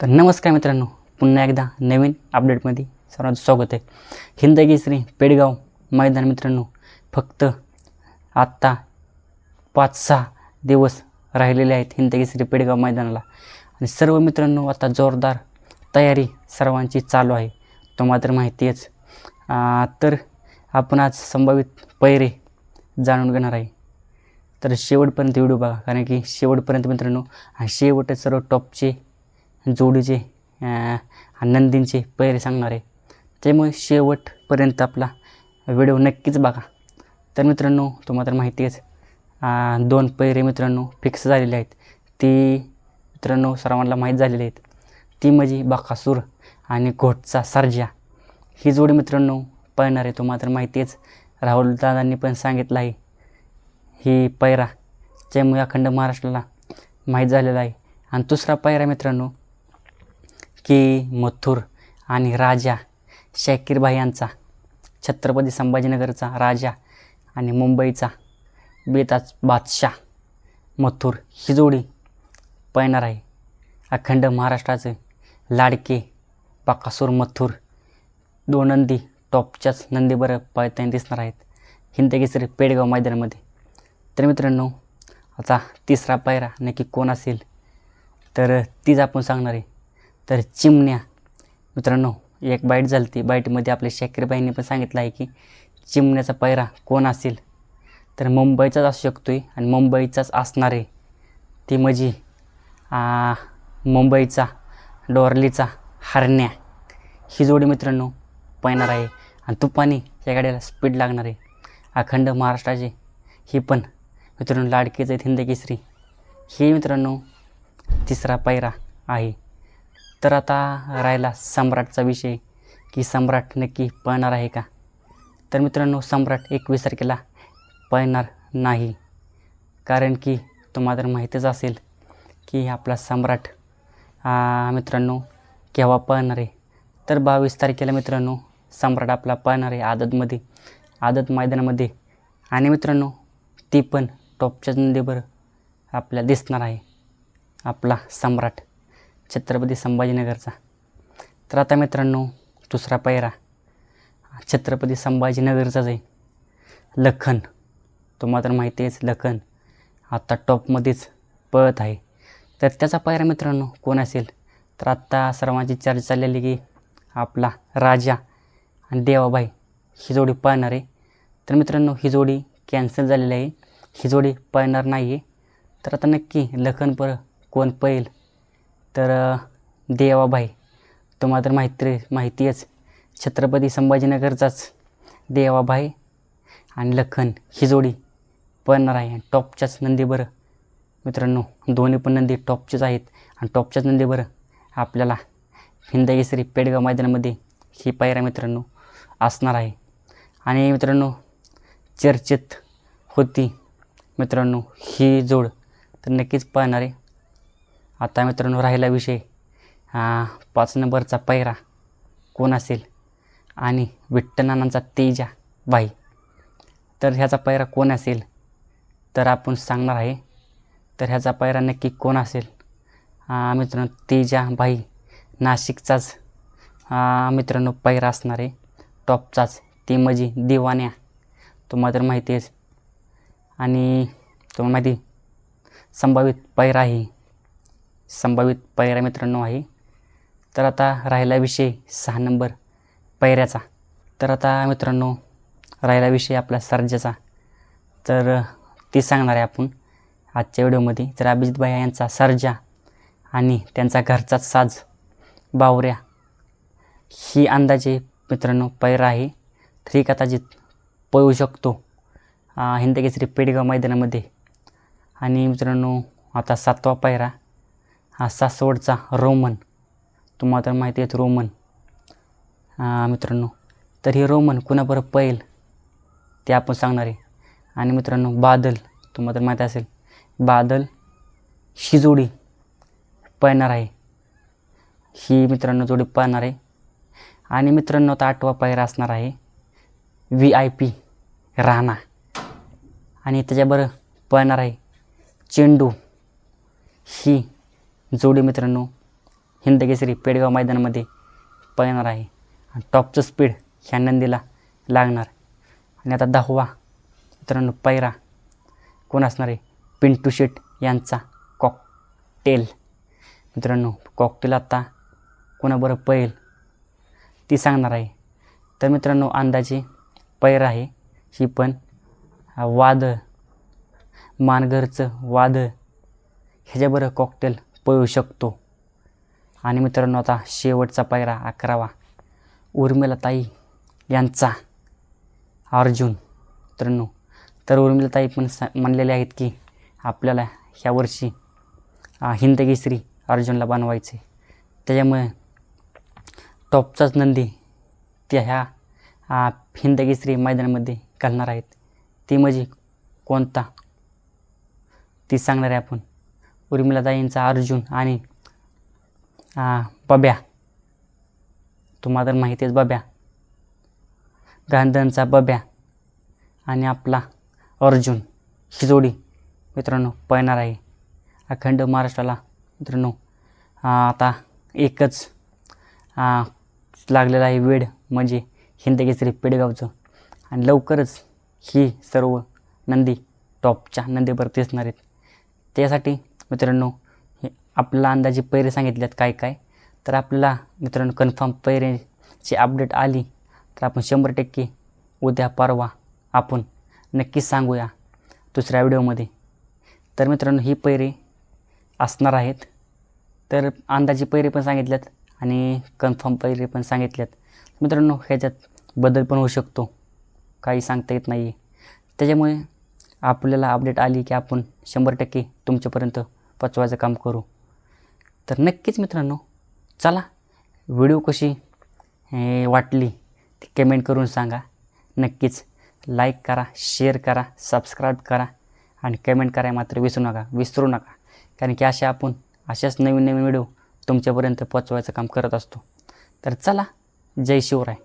तर नमस्कार मित्रांनो पुन्हा एकदा नवीन अपडेटमध्ये सर्वांचं स्वागत आहे. हिंद केसरी पेडगाव मैदान मित्रांनो फक्त आत्ता पाच सहा दिवस राहिलेले आहेत हिंद केसरी पेडगाव मैदानाला. आणि सर्व मित्रांनो आता जोरदार तयारी सर्वांची चालू आहे. तो मात्र माहिती आहेच. तर आपण आज संभावित पैरे जाणून घेणार आहे. तर शेवटपर्यंत व्हिडिओ बघा कारण की शेवटपर्यंत मित्रांनो हा शेवटच सर्व टॉपचे जोडीचे अं, नंदींचे पैरे सांगणार आहे. त्यामुळे शेवटपर्यंत आपला व्हिडिओ नक्कीच बघा. तर मित्रांनो तुम्हाला तर माहिती आहेच दोन पैरे मित्रांनो फिक्स झालेले आहेत. ती मित्रांनो सर्वांना माहीत झालेली आहेत. ती म्हणजे बाकासूर आणि घोटचा सर्जा ही जोडी मित्रांनो पळणार आहे तुम्हाला तर माहिती आहेच. राहुल दादांनी पण सांगितलं आहे. ही पैरा त्यामुळे अखंड महाराष्ट्राला माहीत झालेला आहे. आणि दुसरा पैरा मित्रांनो के मथुर आणि राजा शाकीरभाई यांचा छत्रपती संभाजीनगरचा राजा आणि मुंबईचा बेताज बादशाह मथुर ही जोडी पळणार आहे. अखंड महाराष्ट्राचे लाडके पाकासूर मथुर दोन नंदी टॉपच्याच नंदीबरं पळताना दिसणार आहेत. हिंदकेसरी पेडगाव मैदानामध्ये. तर मित्रांनो आता तिसरा पायरा नक्की कोण असेल? तर तीच आपण सांगणार आहे. तर चिमण्या. मित्रांनो एक बाईट झाली ती. बाईटमध्ये आपल्या शेकरीबाईंनी पण सांगितलं आहे की चिमण्याचा पायरा कोण असेल? तर मुंबईचाच असू शकतो आहे आणि मुंबईचाच असणार आहे. ती म्हणजे मुंबईचा डोरलीचा हरण्या. ही जोडी मित्रांनो पाहणार आहे. आणि तुपानी या गाडीला स्पीड लागणार आहे. अखंड महाराष्ट्राचे. ही पण मित्रांनो लाडकीचं हिंद केसरी. हे मित्रांनो तिसरा पायरा आहे. तर आता राहिला सम्राटचा विषय की सम्राट नक्की पळणार आहे का? तर मित्रांनो सम्राट एकवीस तारखेला पळणार नाही. कारण की तुम्हाला तर माहीतच असेल की आपला सम्राट मित्रांनो केव्हा पळणार आहे? तर बावीस तारखेला मित्रांनो सम्राट आपला पळणार आहे आदतमध्ये आदत मैदानामध्ये. आणि मित्रांनो ती पण टॉपच्या नंदीवर आपल्या दिसणार आहे आपला सम्राट. छत्रपती संभाजीनगरचा. तर आता मित्रांनो दुसरा पैरा छत्रपती संभाजीनगरचाच आहे लखन. तुम्हाला तर माहिती आहेच लखन. आत्ता टॉपमध्येच पळत आहे. तर त्याचा पायरा मित्रांनो कोण असेल? तर आत्ता सर्वांची चर्चा चाललेली की आपला राजा आणि देवाबाई ही जोडी पळणार आहे. तर मित्रांनो ही जोडी कॅन्सल झालेली आहे. ही जोडी पळणार नाही आहे तर आता नक्की लखनपर कोण पळेल? तर देवाभाई देवाबाई तुम्हाला तर माहिती माहिती आहेच छत्रपती संभाजीनगरचाच देवाबाई आणि लखन ही जोडी पळणार आहे. आणि टॉपच्याच नंदीबरं मित्रांनो दोन्ही पण नंदी टॉपचेच आहेत. आणि टॉपच्याच नंदी बरं आपल्याला हिंद केसरी पेडगाव मैदानामध्ये ही पायऱ्या मित्रांनो असणार आहे. आणि मित्रांनो चर्चेत होती मित्रांनो ही जोड तर नक्कीच पाहणार आहे. आता मित्रांनो राहिला विषय. पाच नंबरचा पायरा कोण असेल? आणि विठ्ठलनानांचा तेजा बाई. तर ह्याचा पायरा कोण असेल? तर आपण सांगणार आहे. तर ह्याचा पायरा नक्की कोण असेल? मित्रांनो तेजा बाई नाशिकचाच मित्रांनो पायरा असणार आहे. टॉपचाच. ते म्हणजे दिवाण्या. तुम्हाला तर माहिती आहेच. आणि तुम्हाला माहिती संभावित पायरा आहे. संभावित पायऱ्या मित्रांनो आहे. तर आता राहिला विषय सहा नंबर पायऱ्याचा तर आता मित्रांनो राहिला विषय आपला सर्जाचा. तर ती सांगणार आहे आपण आजच्या व्हिडिओमध्ये. तर अभिजित भाई यांचा सर्जा आणि त्यांचा घरचाच साज बावऱ्या ही अंदाजे मित्रांनो पैरा आहे. थ्री ही कदाचित पळू शकतो हिंदकेसरी पेडगाव मैदानामध्ये. आणि मित्रांनो आता सातवा पायरा हा सासवडचा रोमन. तुम्हाला तर माहिती आहेत रोमन. मित्रांनो तर हे रोमन कुणाबरोबर पैल? ते आपण सांगणार आहे. आणि मित्रांनो बादल. तुम्हाला तर माहीत असेल बादल ही जोडी पळणार आहे. ही मित्रांनो जोडी पळणार आहे. आणि मित्रांनो आता आठवा पायरा असणार आहे. V I P Rana. आणि त्याच्याबरोबर पळणार आहे चेंडू. ही जोडी मित्रांनो हिंदकेसरी पेडगाव मैदानामध्ये पळणार आहे. आणि टॉपचं स्पीड ह्या नंदीला लागणार. आणि आता दहावा मित्रांनो पैरा. कोण असणार आहे? पिंटू शेट यांचा कॉकटेल मित्रांनो कॉकटेल आता कोणाबरोबर पळेल? ती सांगणार आहे. तर मित्रांनो अंदाजे पैर आहे. ही पण वाद मानगरचं वाद ह्याच्याबरोबर कॉकटेल पळू शकतो. आणि मित्रांनो आता शेवटचा पायरा अकरावा. उर्मिलाताई यांचा अर्जुन. मित्रांनो तर उर्मिलाताई पण सा म्हणलेले आहेत की आपल्याला ह्या वर्षी हिंदकेसरी अर्जुनला बनवायचे त्याच्यामुळे टॉपचाच नंदी त्या ह्या आ, हिंदकेसरी मैदानामध्ये घालणार आहेत. ती म्हणजे कोणता? ती सांगणार आहे आपण. उर्मिलाताईंचा अर्जुन आणि बब्या. तुम्हाला तर माहिती आहेच बब्या. गांधनचा बब्या आणि आपला अर्जुन. ही जोडी मित्रांनो पळणार आहे. अखंड महाराष्ट्राला मित्रांनो आता एकच लागलेला आहे वेळ म्हणजे हिंदकेसरी पेडगावचं. आणि लवकरच ही सर्व नंदी टॉपच्या नंदीवर दिसणार आहेत. त्यासाठी मित्रांनो हे आपल्याला अंदाजे पैरे सांगितल्यात काय काय. तर आपल्याला मित्रांनो कन्फर्म पैरेची अपडेट आली तर आपण शंभर टक्के उद्या परवा आपण नक्कीच सांगूया दुसऱ्या व्हिडिओमध्ये. तर मित्रांनो ही पैरे असणार आहेत. तर अंदाजे पैरे पण सांगितल्यात आणि कन्फर्म पैरे पण सांगितल्यात. मित्रांनो ह्याच्यात बदल पण होऊ शकतो. काही सांगता येत नाही आहे त्याच्यामुळे आपल्याला अपडेट आली की आपण शंभर टक्के तुमच्यापर्यंत पचवायचं काम करू. तर नक्कीच मित्रांनो चला व्हिडिओ कशी वाटली ती कमेंट करून सांगा. नक्कीच लाईक करा शेअर करा सबस्क्राईब करा आणि कमेंट कराय मात्र विसरू नका विसरू नका. कारण की अशा आपण अशाच नवीन नवीन व्हिडिओ तुमच्यापर्यंत पोचवायचं काम करत असतो. तर चला जय शिवराय.